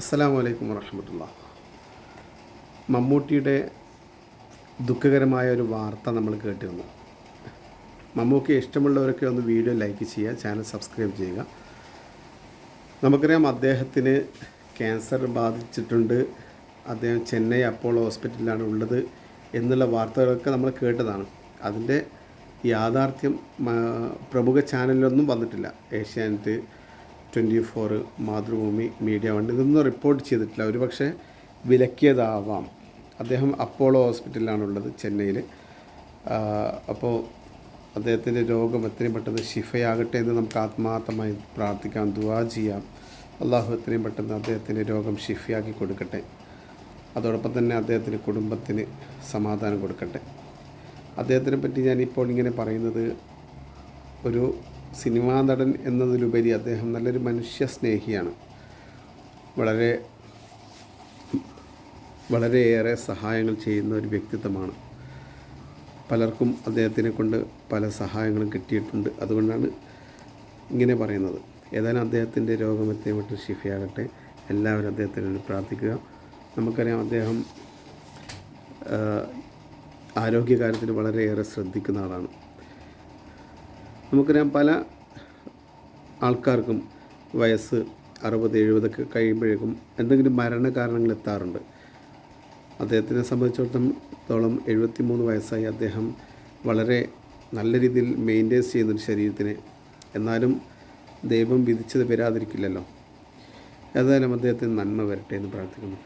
അസ്സലാമു അലൈക്കും വറഹമത്തുള്ള മമ്മൂട്ടിയുടെ ദുഃഖകരമായ ഒരു വാർത്ത നമ്മൾ കേട്ടിരുന്നു. മമ്മൂക്ക് ഇഷ്ടമുള്ളവരൊക്കെ ഒന്ന് വീഡിയോ ലൈക്ക് ചെയ്യുക ചാനൽ സബ്സ്ക്രൈബ് ചെയ്യുക. നമുക്കറിയാം അദ്ദേഹത്തിന് ക്യാൻസർ ബാധിച്ചിട്ടുണ്ട്. അദ്ദേഹം ചെന്നൈ അപ്പോളോ ഹോസ്പിറ്റലിലാണ് ഉള്ളത് എന്നുള്ള വാർത്തകളൊക്കെ നമ്മൾ കേട്ടതാണ്. അതിന്റെ യാഥാർത്ഥ്യം പ്രമുഖ ചാനലിലൊന്നും വന്നിട്ടില്ല. Asianet twenty four Mathrubhumi Media One ഇതൊന്നും റിപ്പോർട്ട് ചെയ്തിട്ടില്ല. ഒരുപക്ഷെ വിലക്കിയതാവാം. അദ്ദേഹം അപ്പോളോ ഹോസ്പിറ്റലിലാണുള്ളത് ചെന്നൈയിൽ അപ്പോൾ അദ്ദേഹത്തിന്റെ രോഗം എത്രയും പെട്ടെന്ന് ശിഫയാകട്ടെ എന്ന് നമുക്ക് ആത്മാർത്ഥമായി പ്രാർത്ഥിക്കാം ദുവാ ചെയ്യാം. അള്ളാഹു എത്രയും പെട്ടെന്ന് അദ്ദേഹത്തിന്റെ രോഗം ഷിഫയാക്കി കൊടുക്കട്ടെ. അതോടൊപ്പം തന്നെ അദ്ദേഹത്തിന്റെ കുടുംബത്തിന് സമാധാനം കൊടുക്കട്ടെ. അദ്ദേഹത്തിനെ പറ്റി ഞാനിപ്പോൾ ഇങ്ങനെ പറയുന്നത് ഒരു സിനിമാ നടൻ എന്നതിലുപരി അദ്ദേഹം നല്ലൊരു മനുഷ്യ സ്നേഹിയാണ് വളരെ വളരെയേറെ സഹായങ്ങൾ ചെയ്യുന്ന ഒരു വ്യക്തിത്വമാണ്. പലർക്കും അദ്ദേഹത്തിനെ കൊണ്ട് പല സഹായങ്ങളും കിട്ടിയിട്ടുണ്ട്. അതുകൊണ്ടാണ് ഇങ്ങനെ പറയുന്നത്. ഏതായാലും അദ്ദേഹത്തിന്റെ രോഗം എത്തിയപ്പെട്ട് ഷിഫയാകട്ടെ എല്ലാവരും അദ്ദേഹത്തിന് വേണ്ടി പ്രാർത്ഥിക്കുക. നമുക്കറിയാം അദ്ദേഹം ആരോഗ്യകാര്യത്തിൽ വളരെയേറെ ശ്രദ്ധിക്കുന്ന ആളാണ്. നമുക്കറിയാം പല ആൾക്കാർക്കും വയസ്സ് അറുപത് എഴുപതൊക്കെ കഴിയുമ്പോഴേക്കും എന്തെങ്കിലും മരണ കാരണങ്ങൾ എത്താറുണ്ട്. അദ്ദേഹത്തിനെ സംബന്ധിച്ചിടത്തോളം എഴുപത്തി മൂന്ന് വയസ്സായി അദ്ദേഹം വളരെ നല്ല രീതിയിൽ മെയിന്റെയിൻസ് ചെയ്യുന്നൊരു ശരീരത്തിനെ. എന്നാലും ദൈവം വിധിച്ചത് വരാതിരിക്കില്ലല്ലോ. ഏതായാലും അദ്ദേഹത്തിന് നന്മ വരട്ടെ എന്ന് പ്രാർത്ഥിക്കുന്നു.